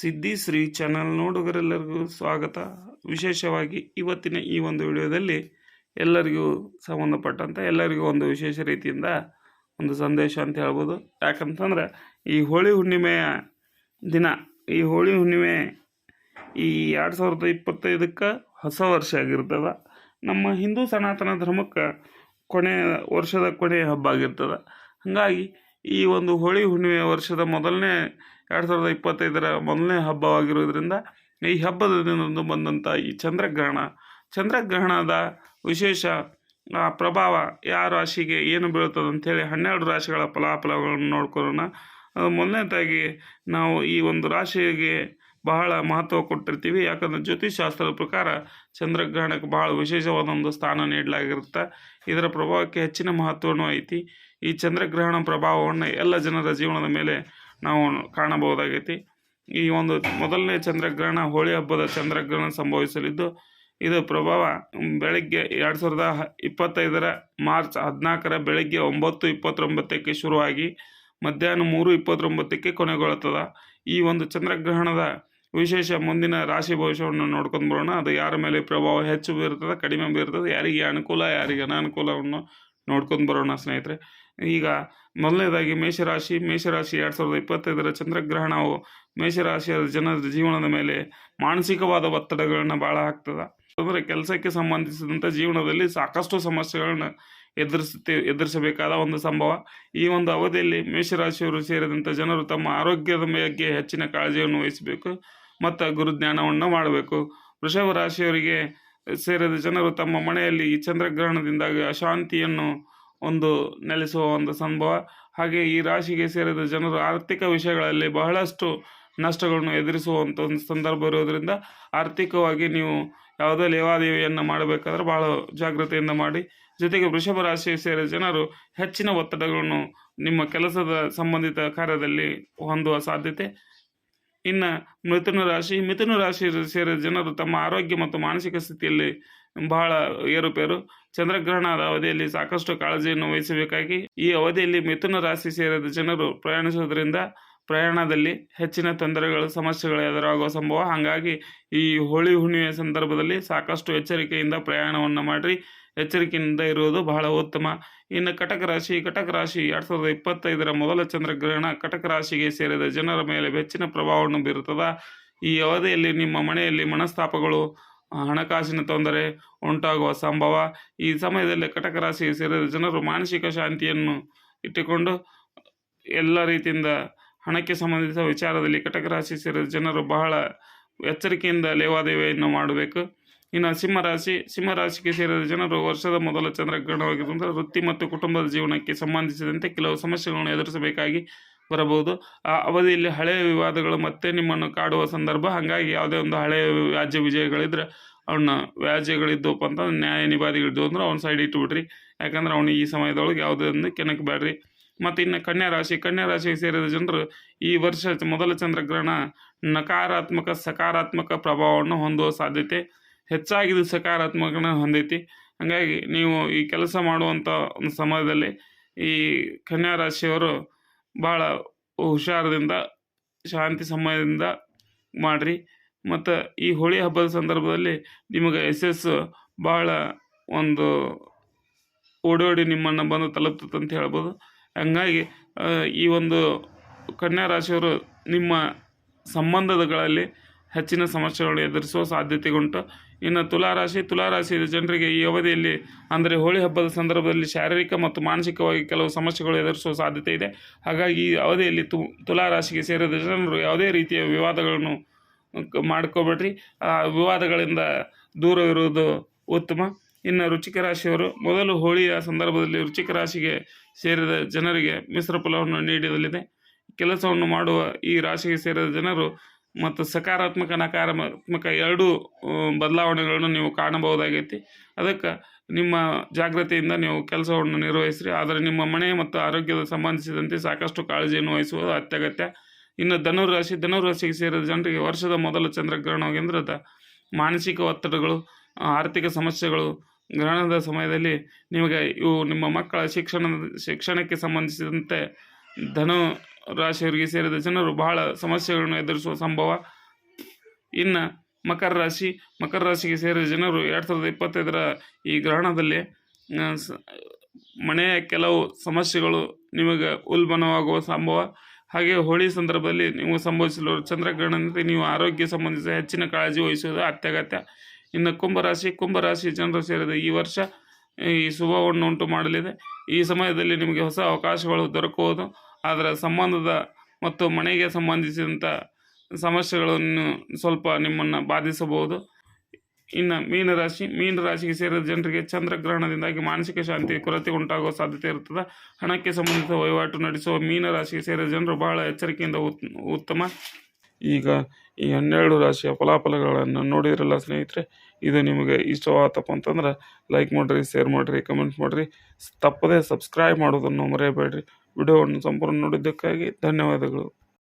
ಸಿದ್ಧಿ ಶ್ರೀ ಚಾನಲ್ ನೋಡುಗರೆಲ್ಲರಿಗೂ ಸ್ವಾಗತ. ವಿಶೇಷವಾಗಿ ಇವತ್ತಿನ ಈ ಒಂದು ವಿಡಿಯೋದಲ್ಲಿ ಎಲ್ಲರಿಗೂ ಸಂಬಂಧಪಟ್ಟಂಥ ಎಲ್ಲರಿಗೂ ಒಂದು ವಿಶೇಷ ರೀತಿಯಿಂದ ಒಂದು ಸಂದೇಶ ಅಂತ ಹೇಳ್ಬೋದು. ಯಾಕಂತಂದ್ರೆ, ಈ ಹೋಳಿ ಹುಣ್ಣಿಮೆಯ ದಿನ, ಈ ಹೋಳಿ ಹುಣ್ಣಿಮೆ ಈ ಎರಡು ಸಾವಿರದ ಇಪ್ಪತ್ತೈದಕ್ಕೆ ಹೊಸ ವರ್ಷ ಆಗಿರ್ತದೆ. ನಮ್ಮ ಹಿಂದೂ ಸನಾತನ ಧರ್ಮಕ್ಕೆ ಕೊನೆ ವರ್ಷದ ಕೊನೆಯ ಹಬ್ಬ ಆಗಿರ್ತದೆ. ಹಾಗಾಗಿ ಈ ಒಂದು ಹೋಳಿ ಹುಣ್ಣಿಮೆ ವರ್ಷದ ಮೊದಲನೇ ಎರಡು ಸಾವಿರದ ಇಪ್ಪತ್ತೈದರ ಮೊದಲನೇ ಹಬ್ಬವಾಗಿರೋದ್ರಿಂದ ಈ ಹಬ್ಬದ ದಿನದಂದು ಬಂದಂಥ ಈ ಚಂದ್ರಗ್ರಹಣ. ಚಂದ್ರಗ್ರಹಣದ ವಿಶೇಷ ಪ್ರಭಾವ ಯಾವ ರಾಶಿಗೆ ಏನು ಬೀಳ್ತದೆ ಅಂಥೇಳಿ ಹನ್ನೆರಡು ರಾಶಿಗಳ ಫಲಾಫಲಗಳನ್ನು ನೋಡ್ಕೊಳ್ಳೋಣ. ಮೊದಲನೇದಾಗಿ ನಾವು ಈ ಒಂದು ರಾಶಿಗೆ ಬಹಳ ಮಹತ್ವ ಕೊಟ್ಟಿರ್ತೀವಿ. ಯಾಕಂದರೆ ಜ್ಯೋತಿಷಾಸ್ತ್ರದ ಪ್ರಕಾರ ಚಂದ್ರಗ್ರಹಣಕ್ಕೆ ಬಹಳ ವಿಶೇಷವಾದ ಒಂದು ಸ್ಥಾನ ನೀಡಲಾಗಿರುತ್ತೆ. ಇದರ ಪ್ರಭಾವಕ್ಕೆ ಹೆಚ್ಚಿನ ಮಹತ್ವನೂ ಐತಿ. ಈ ಚಂದ್ರಗ್ರಹಣ ಪ್ರಭಾವವನ್ನು ಎಲ್ಲ ಜನರ ಜೀವನದ ಮೇಲೆ ನಾವು ಕಾಣಬಹುದಾಗೈತಿ. ಈ ಒಂದು ಮೊದಲನೇ ಚಂದ್ರಗ್ರಹಣ, ಹೋಳಿ ಹಬ್ಬದ ಚಂದ್ರಗ್ರಹಣ ಸಂಭವಿಸಲಿದ್ದು, ಇದು ಪ್ರಭಾವ ಬೆಳಗ್ಗೆ ಎರಡು ಸಾವಿರದ ಇಪ್ಪತ್ತೈದರ ಮಾರ್ಚ್ ಹದಿನಾಲ್ಕರ ಬೆಳಗ್ಗೆ ಒಂಬತ್ತು ಇಪ್ಪತ್ತೊಂಬತ್ತಕ್ಕೆ ಶುರುವಾಗಿ ಮಧ್ಯಾಹ್ನ ಮೂರು ಇಪ್ಪತ್ತೊಂಬತ್ತಕ್ಕೆ ಕೊನೆಗೊಳ್ಳುತ್ತದೆ. ಈ ಒಂದು ಚಂದ್ರಗ್ರಹಣದ ವಿಶೇಷ ಮುಂದಿನ ರಾಶಿ ಭವಿಷ್ಯವನ್ನು ನೋಡ್ಕೊಂಡು ಬರೋಣ. ಅದು ಯಾರ ಮೇಲೆ ಪ್ರಭಾವ ಹೆಚ್ಚು ಬೀರ್ತದೆ ಕಡಿಮೆ ಬೀರ್ತದೆ ಯಾರಿಗೆ ಅನುಕೂಲ, ಯಾರಿಗೆ ಅನಾನುಕೂಲವನ್ನು ನೋಡ್ಕೊಂಡು ಬರೋಣ ಸ್ನೇಹಿತರೆ. ಈಗ ಮೊದಲನೇದಾಗಿ ಮೇಷರಾಶಿ ಮೇಷರಾಶಿ ಎರಡು ಸಾವಿರದ ಇಪ್ಪತ್ತೈದರ ಚಂದ್ರಗ್ರಹಣವು ಮೇಷರಾಶಿಯ ಜನರ ಜೀವನದ ಮೇಲೆ ಮಾನಸಿಕವಾದ ಒತ್ತಡಗಳನ್ನು ಭಾಳ ಹಾಕ್ತದೆ. ಅಂದರೆ ಕೆಲಸಕ್ಕೆ ಸಂಬಂಧಿಸಿದಂಥ ಜೀವನದಲ್ಲಿ ಸಾಕಷ್ಟು ಸಮಸ್ಯೆಗಳನ್ನು ಎದುರಿಸುತ್ತೆ, ಎದುರಿಸಬೇಕಾದ ಒಂದು ಸಂಭವ. ಈ ಒಂದು ಅವಧಿಯಲ್ಲಿ ಮೇಷರಾಶಿಯವರು ಸೇರಿದಂಥ ಜನರು ತಮ್ಮ ಆರೋಗ್ಯದ ಬಗ್ಗೆ ಹೆಚ್ಚಿನ ಕಾಳಜಿಯನ್ನು ವಹಿಸಬೇಕು, ಮತ್ತು ಗುರುಜ್ಞಾನವನ್ನು ಮಾಡಬೇಕು. ವೃಷಭ ರಾಶಿಯವರಿಗೆ ಸೇರಿದ ಜನರು ತಮ್ಮ ಮನೆಯಲ್ಲಿ ಈ ಚಂದ್ರಗ್ರಹಣದಿಂದಾಗಿ ಅಶಾಂತಿಯನ್ನು ಒಂದು ನೆಲೆಸುವ ಒಂದು ಸಂಭವ. ಹಾಗೆ ಈ ರಾಶಿಗೆ ಸೇರಿದ ಜನರು ಆರ್ಥಿಕ ವಿಷಯಗಳಲ್ಲಿ ಬಹಳಷ್ಟು ನಷ್ಟಗಳನ್ನು ಎದುರಿಸುವಂಥ ಒಂದು ಸಂದರ್ಭ ಇರೋದರಿಂದ ಆರ್ಥಿಕವಾಗಿ ನೀವು ಯಾವುದೇ ಲೇವಾದೇವಿಯನ್ನು ಮಾಡಬೇಕಾದ್ರೆ ಬಹಳ ಜಾಗ್ರತೆಯಿಂದ ಮಾಡಿ. ಜೊತೆಗೆ ವೃಷಭ ರಾಶಿಗೆ ಸೇರಿದ ಜನರು ಹೆಚ್ಚಿನ ಒತ್ತಡಗಳನ್ನು ನಿಮ್ಮ ಕೆಲಸದ ಸಂಬಂಧಿತ ಕಾರ್ಯದಲ್ಲಿ ಹೊಂದುವ ಸಾಧ್ಯತೆ. ಇನ್ನು ಮಿಥುನ ರಾಶಿ ಮಿಥುನ ರಾಶಿ ಸೇರಿದ ಜನರು ತಮ್ಮ ಆರೋಗ್ಯ ಮತ್ತು ಮಾನಸಿಕ ಸ್ಥಿತಿಯಲ್ಲಿ ಬಹಳ ಏರುಪೇರು. ಚಂದ್ರಗ್ರಹಣದ ಅವಧಿಯಲ್ಲಿ ಸಾಕಷ್ಟು ಕಾಳಜಿಯನ್ನು ವಹಿಸಬೇಕಾಗಿ, ಈ ಅವಧಿಯಲ್ಲಿ ಮಿಥುನ ರಾಶಿ ಸೇರಿದ ಜನರು ಪ್ರಯಾಣಿಸುವುದರಿಂದ ಪ್ರಯಾಣದಲ್ಲಿ ಹೆಚ್ಚಿನ ತೊಂದರೆಗಳು, ಸಮಸ್ಯೆಗಳು ಎದುರಾಗುವ ಸಂಭವ. ಹಾಗಾಗಿ ಈ ಹೋಳಿ ಹುಣ್ಣಿಮೆಯ ಸಂದರ್ಭದಲ್ಲಿ ಸಾಕಷ್ಟು ಎಚ್ಚರಿಕೆಯಿಂದ ಪ್ರಯಾಣವನ್ನು ಮಾಡಿ ಎಚ್ಚರಿಕೆಯಿಂದ ಇರುವುದು ಬಹಳ ಉತ್ತಮ. ಇನ್ನು ಕಟಕ ರಾಶಿ ಕಟಕ ರಾಶಿ ಎರಡು ಸಾವಿರದ ಇಪ್ಪತ್ತೈದರ ಮೊದಲ ಚಂದ್ರಗ್ರಹಣ ಕಟಕ ರಾಶಿಗೆ ಸೇರಿದ ಜನರ ಮೇಲೆ ಹೆಚ್ಚಿನ ಪ್ರಭಾವವನ್ನು ಬೀರುತ್ತದೆ. ಈ ಅವಧಿಯಲ್ಲಿ ನಿಮ್ಮ ಮನೆಯಲ್ಲಿ ಮನಸ್ತಾಪಗಳು ಹಣಕಾಸಿನ ತೊಂದರೆ ಉಂಟಾಗುವ ಸಂಭವ. ಈ ಸಮಯದಲ್ಲಿ ಕಟಕ ರಾಶಿಗೆ ಸೇರಿದ ಜನರು ಮಾನಸಿಕ ಶಾಂತಿಯನ್ನು ಇಟ್ಟುಕೊಂಡು ಎಲ್ಲ ರೀತಿಯಿಂದ ಹಣಕ್ಕೆ ಸಂಬಂಧಿಸಿದ ವಿಚಾರದಲ್ಲಿ ಕಟಕ ರಾಶಿ ಸೇರಿದ ಜನರು ಬಹಳ ಎಚ್ಚರಿಕೆಯಿಂದ ಲೇವಾದೇವಿಯನ್ನು ಮಾಡಬೇಕು. ಇನ್ನು ಸಿಂಹರಾಶಿ ಸಿಂಹರಾಶಿಗೆ ಸೇರಿದ ಜನರು ವರ್ಷದ ಮೊದಲ ಚಂದ್ರಗ್ರಹಣವಾಗಿರುವಂಥ ವೃತ್ತಿ ಮತ್ತು ಕುಟುಂಬದ ಜೀವನಕ್ಕೆ ಸಂಬಂಧಿಸಿದಂತೆ ಕೆಲವು ಸಮಸ್ಯೆಗಳನ್ನು ಎದುರಿಸಬೇಕಾಗಿ ಬರಬಹುದು. ಆ ಅವಧಿಯಲ್ಲಿ ಹಳೆಯ ವಿವಾದಗಳು ಮತ್ತೆ ನಿಮ್ಮನ್ನು ಕಾಡುವ ಸಂದರ್ಭ, ಹಾಗಾಗಿ ಯಾವುದೇ ಒಂದು ಹಳೆಯ ವ್ಯಾಜ್ಯ ವಿಜಯಗಳಿದ್ರೆ ಅವನ್ನ ವ್ಯಾಜ್ಯಗಳಿದ್ದವಪ್ಪ ಅಂತ ನ್ಯಾಯ ನಿವಾದಿಗಳಿದ್ದು ಅಂದ್ರೆ ಅವ್ನ ಸೈಡ್ ಇಟ್ಟುಬಿಡ್ರಿ ಯಾಕಂದ್ರೆ ಅವನು ಈ ಸಮಯದೊಳಗೆ ಯಾವುದೇ ಒಂದು ಕೆಣಕಬೇಡ್ರಿ. ಮತ್ತು ಇನ್ನು ಕನ್ಯಾ ರಾಶಿ, ಕನ್ಯಾ ರಾಶಿಗೆ ಸೇರಿದ ಜನರು ಈ ವರ್ಷ ಮೊದಲ ಚಂದ್ರಗ್ರಹಣ ನಕಾರಾತ್ಮಕ, ಸಕಾರಾತ್ಮಕ ಪ್ರಭಾವವನ್ನು ಹೊಂದುವ ಸಾಧ್ಯತೆ ಹೆಚ್ಚಾಗಿ ಇದು ಸಕಾರಾತ್ಮಕನ ಹೊಂದೈತಿ. ಹಾಗಾಗಿ ನೀವು ಈ ಕೆಲಸ ಮಾಡುವಂಥ ಒಂದು ಸಮಯದಲ್ಲಿ ಈ ಕನ್ಯಾ ರಾಶಿಯವರು ಭಾಳ ಹುಷಾರದಿಂದ, ಶಾಂತಿ ಸಮಯದಿಂದ ಮಾಡಿರಿ. ಮತ್ತು ಈ ಹೋಳಿ ಹಬ್ಬದ ಸಂದರ್ಭದಲ್ಲಿ ನಿಮಗೆ ಯಶಸ್ಸು ಭಾಳ ಒಂದು ಓಡೋಡಿ ನಿಮ್ಮನ್ನು ಬಂದು ತಲುಪ್ತದೆ ಅಂತ ಹೇಳ್ಬೋದು. ಹಂಗಾಗಿ ಈ ಒಂದು ಕನ್ಯಾ ರಾಶಿಯವರು ನಿಮ್ಮ ಸಂಬಂಧಗಳಲ್ಲಿ ಹೆಚ್ಚಿನ ಸಮಸ್ಯೆಗಳು ಎದುರಿಸುವ ಸಾಧ್ಯತೆ ಉಂಟು ಇನ್ನು ತುಲಾರಾಶಿ ತುಲಾರಾಶಿ ಜನರಿಗೆ ಈ ಅವಧಿಯಲ್ಲಿ ಅಂದರೆ ಹೋಳಿ ಹಬ್ಬದ ಸಂದರ್ಭದಲ್ಲಿ ಶಾರೀರಿಕ ಮತ್ತು ಮಾನಸಿಕವಾಗಿ ಕೆಲವು ಸಮಸ್ಯೆಗಳು ಎದುರಿಸುವ ಸಾಧ್ಯತೆ ಇದೆ. ಹಾಗಾಗಿ ಈ ಅವಧಿಯಲ್ಲಿ ತು, ತುಲಾರಾಶಿಗೆ ಸೇರಿದ ಜನರು ಯಾವುದೇ ರೀತಿಯ ವಿವಾದಗಳನ್ನು ಮಾಡ್ಕೋಬೇಡ್ರಿ. ಆ ವಿವಾದಗಳಿಂದ ದೂರವಿರುವುದು ಉತ್ತಮ. ಇನ್ನು ರುಚಿಕ ರಾಶಿಯವರು ಮೊದಲು ಹೋಳಿಯ ಸಂದರ್ಭದಲ್ಲಿ ರುಚಿಕ ರಾಶಿಗೆ ಸೇರಿದ ಜನರಿಗೆ ಮಿಶ್ರ ಫಲವನ್ನು ನೀಡಲಿದೆ ಕೆಲಸವನ್ನು ಮಾಡುವ ಈ ರಾಶಿಗೆ ಸೇರಿದ ಜನರು ಮತ್ತು ಸಕಾರಾತ್ಮಕ ನಕಾರಾತ್ಮಕ ಎರಡೂ ಬದಲಾವಣೆಗಳನ್ನು ನೀವು ಕಾಣಬಹುದಾಗೈತಿ. ಅದಕ್ಕೆ ನಿಮ್ಮ ಜಾಗ್ರತೆಯಿಂದ ನೀವು ಕೆಲಸವನ್ನು ನಿರ್ವಹಿಸ್ರಿ. ಆದರೆ ನಿಮ್ಮ ಮನೆ ಮತ್ತು ಆರೋಗ್ಯದ ಸಂಬಂಧಿಸಿದಂತೆ ಸಾಕಷ್ಟು ಕಾಳಜಿಯನ್ನು ವಹಿಸುವುದು ಅತ್ಯಗತ್ಯ. ಇನ್ನು ಧನುರಾಶಿ ಧನುರಾಶಿಗೆ ಸೇರಿದ ಜನರಿಗೆ ವರ್ಷದ ಮೊದಲ ಚಂದ್ರಗ್ರಹಣವಾಗಿಂದ್ರದ ಮಾನಸಿಕ ಒತ್ತಡಗಳು, ಆರ್ಥಿಕ ಸಮಸ್ಯೆಗಳು, ಗ್ರಹಣದ ಸಮಯದಲ್ಲಿ ನಿಮಗೆ ಇವು ನಿಮ್ಮ ಮಕ್ಕಳ ಶಿಕ್ಷಣ ಶಿಕ್ಷಣಕ್ಕೆ ಸಂಬಂಧಿಸಿದಂತೆ ಧನು ರಾಶಿಯವರಿಗೆ ಸೇರಿದ ಜನರು ಬಹಳ ಸಮಸ್ಯೆಗಳನ್ನು ಎದುರಿಸುವ ಸಂಭವ. ಇನ್ನು ಮಕರ ರಾಶಿ, ಮಕರ ರಾಶಿಗೆ ಸೇರಿದ ಜನರು ಎರಡು ಸಾವಿರದ ಇಪ್ಪತ್ತೈದರ ಈ ಗ್ರಹಣದಲ್ಲಿ ಮನೆಯ ಕೆಲವು ಸಮಸ್ಯೆಗಳು ನಿಮಗೆ ಉಲ್ಬಣವಾಗುವ ಸಂಭವ. ಹಾಗೆ ಹೋಳಿ ಸಂದರ್ಭದಲ್ಲಿ ನೀವು ಸಂಭವಿಸಲು ಚಂದ್ರಗ್ರಹಣದಂತೆ ನೀವು ಆರೋಗ್ಯ ಸಂಬಂಧಿಸಿದ ಹೆಚ್ಚಿನ ಕಾಳಜಿ ವಹಿಸುವುದು ಅತ್ಯಗತ್ಯ. ಇನ್ನು ಕುಂಭರಾಶಿ ಕುಂಭರಾಶಿ ಜನರು ಸೇರಿದ ಈ ವರ್ಷ ಈ ಶುಭವನ್ನು ಉಂಟು ಮಾಡಲಿದೆ. ಈ ಸಮಯದಲ್ಲಿ ನಿಮಗೆ ಹೊಸ ಅವಕಾಶಗಳು ದೊರಕುವುದು. ಅದರ ಸಂಬಂಧದ ಮತ್ತು ಮನೆಗೆ ಸಂಬಂಧಿಸಿದಂಥ ಸಮಸ್ಯೆಗಳನ್ನು ಸ್ವಲ್ಪ ನಿಮ್ಮನ್ನು ಬಾಧಿಸಬಹುದು. ಇನ್ನು ಮೀನರಾಶಿ ಮೀನರಾಶಿಗೆ ಸೇರಿದ ಜನರಿಗೆ ಚಂದ್ರಗ್ರಹಣದಿಂದಾಗಿ ಮಾನಸಿಕ ಶಾಂತಿ, ಕೊರತೆ ಉಂಟಾಗುವ ಸಾಧ್ಯತೆ ಇರುತ್ತದೆ. ಹಣಕ್ಕೆ ಸಂಬಂಧಿಸಿದ ವಹಿವಾಟು ನಡೆಸುವ ಮೀನರಾಶಿಗೆ ಸೇರಿದ ಜನರು ಬಹಳ ಎಚ್ಚರಿಕೆಯಿಂದ ಉತ್, ಉತ್ತಮ ಈಗ ಈ ಹನ್ನೆರಡು ರಾಶಿಯ ಫಲಾಫಲಗಳನ್ನು ನೋಡಿದ್ರಲ್ಲ ಸ್ನೇಹಿತರೆ, ಇದು ನಿಮಗೆ ಇಷ್ಟವಾತಪ್ಪ ಅಂತಂದ್ರೆ ಲೈಕ್ ಮಾಡಿರಿ ಶೇರ್ ಮಾಡಿರಿ ಕಮೆಂಟ್ ಮಾಡಿರಿ. ತಪ್ಪದೇ ಸಬ್ಸ್ಕ್ರೈಬ್ ಮಾಡೋದನ್ನು ಮರೆಯಬೇಡ್ರಿ. ವಿಡಿಯೋವನ್ನು ಸಂಪೂರ್ಣ ನೋಡಿದ್ದಕ್ಕಾಗಿ ಧನ್ಯವಾದಗಳು.